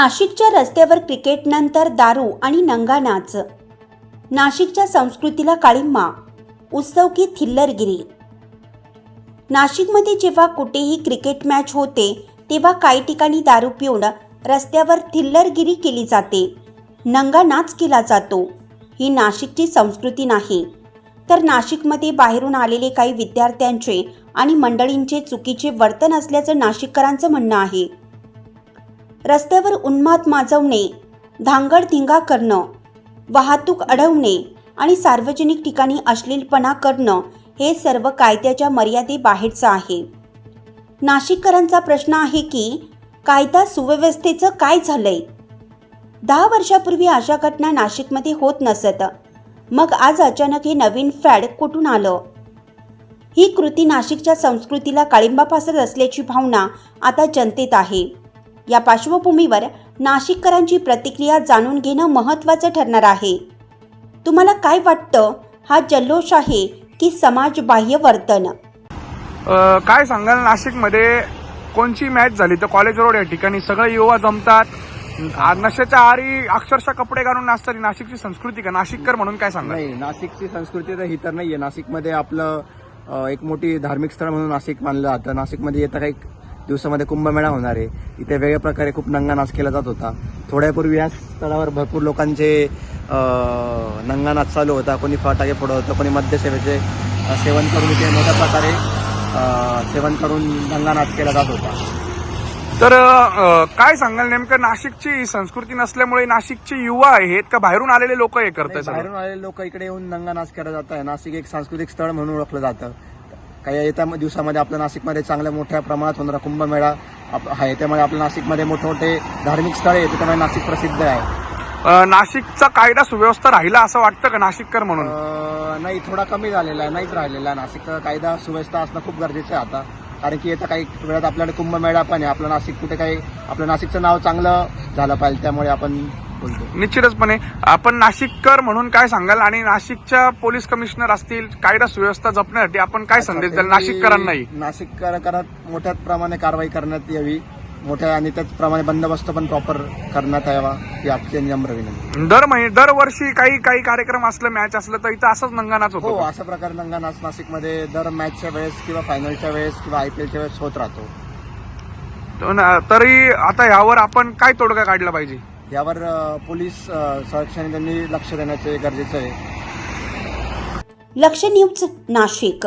नाशिकच्या रस्त्यावर क्रिकेटनंतर दारू आणि नंगा नाच. नाशिकच्या संस्कृतीला काळिंबा उत्सव की थिल्लरगिरी. नाशिकमध्ये जेव्हा कुठेही क्रिकेट मॅच होते तेव्हा काही ठिकाणी दारू पिऊन रस्त्यावर थिल्लरगिरी केली जाते. नंगा नाच केला जातो. ही नाशिकची संस्कृती नाही. तर नाशिकमध्ये बाहेरून आलेले काही विद्यार्थ्यांचे आणि मंडळींचे चुकीचे वर्तन असल्याचं नाशिककरांचं म्हणणं आहे. रस्त्यावर उन्माद माजवणे धांगडधिंगा करणं वाहतूक अडवणे आणि सार्वजनिक ठिकाणी अश्लीलपणा करणं हे सर्व कायद्याच्या मर्यादेबाहेरचं आहे. नाशिककरांचा प्रश्न आहे की कायदा सुव्यवस्थेचं काय झालंय? दहा वर्षापूर्वी अशा घटना नाशिकमध्ये होत नसत. मग आज अचानक हे नवीन फॅड कुठून आलं? ही कृती नाशिकच्या संस्कृतीला काळिंबा फासत असल्याची भावना आता जनतेत आहे. या पार्श्वभूमीवर नाशिककरांची प्रतिक्रिया जाणून घेणं महत्त्वाचं ठरणार आहे. तुम्हाला काय वाटतं? हा जल्लोष आहे की समाजबाह्य वर्तन? अ, काय सांगाल? नाशिकमध्ये कोणची मॅच झाली? तर कॉलेज रोड या ठिकाणी सगळे युवा जमतात. आ- नशेच्या आरी अक्षरशः कपडे घालून नाचतात. ही नाशिकची संस्कृती का? नाशिककर म्हणून काय सांगाल? नाही नाशिकची संस्कृती तर ही तर नाहीये. नाशिकमध्ये आपलं अ, एक मोठी धार्मिक स्थळ म्हणून नाशिक मानलं जातं. नाशिकमध्ये येत्या काही दिवसामध्ये कुंभमेळा होणार आहे. इथे वेगळ्या प्रकारे खूप नंगा नाच केला जात होता. थोड्यापूर्वी याच स्थळावर भरपूर लोकांचे नंगा नाच चालू होता. कोणी फटाके फोडत होतं कोणी मद्यसेवेचे सेवन करून इथे मोठ्या प्रकारे सेवन करून नंगा नाच केला जात होता. तर काय सांगाल नेमकं? नाशिकची संस्कृती नसल्यामुळे नाशिकचे युवा आहेत का? बाहेरून आलेले लोक हे सगळं? बाहेरून आलेले लोक इकडे येऊन नंगा नाच केला जात आहे. नाशिक एक सांस्कृतिक स्थळ म्हणून ओळखलं जातं. काही येत्या दिवसामध्ये आपल्या नाशिकमध्ये चांगल्या मोठ्या प्रमाणात होणारा कुंभमेळा आप- आहे. त्यामुळे आपल्या नाशिकमध्ये मोठमोठे धार्मिक स्थळे आहेत त्यामुळे नाशिक प्रसिद्ध आहे. नाशिकचा कायदा सुव्यवस्था राहिला असं वाटतं का नाशिककर म्हणून? नाही थोडा कमी झालेला आहे नाहीच राहिलेला आहे. नाशिकचा कायदा सुव्यवस्था असणं खूप गरजेचं आहे आता. कारण की येत्या काही वेळात आपल्याकडे कुंभमेळा पण आहे. आपलं नाशिक कुठे काही आपलं नाशिकचं नाव चांगलं झालं पाहिजे त्यामुळे आपण बोलतो. निश्चितचपणे. आपण नाशिककर म्हणून काय सांगाल? आणि नाशिकच्या पोलीस कमिशनर असतील कायदा सुव्यवस्था जपण्यासाठी आपण काय संदेश द्याल? नाशिककरांनाही. नाशिककरात मोठ्या प्रमाणे कारवाई करण्यात यावी. मोठ्या आणि त्याचप्रमाणे बंदोबस्त पण प्रॉपर करण्यात यावा ही आपली नम्र विनंती. दर महिने दरवर्षी काही काही कार्यक्रम असलं मॅच असलं तर इथं असंच नंगानाच हो होतो अशा प्रकारे नंगा नाच नाशिकमध्ये दर मॅचच्या वेळेस किंवा फायनलच्या वेळेस किंवा आयपीएलच्या वेळेस होत राहतो. तरी आता यावर आपण काय तोडगा काढला पाहिजे? यावर पोलीस संरक्षण त्यांनी लक्ष देण्याचे गरजेचं आहे. लक्ष न्यूज नाशिक.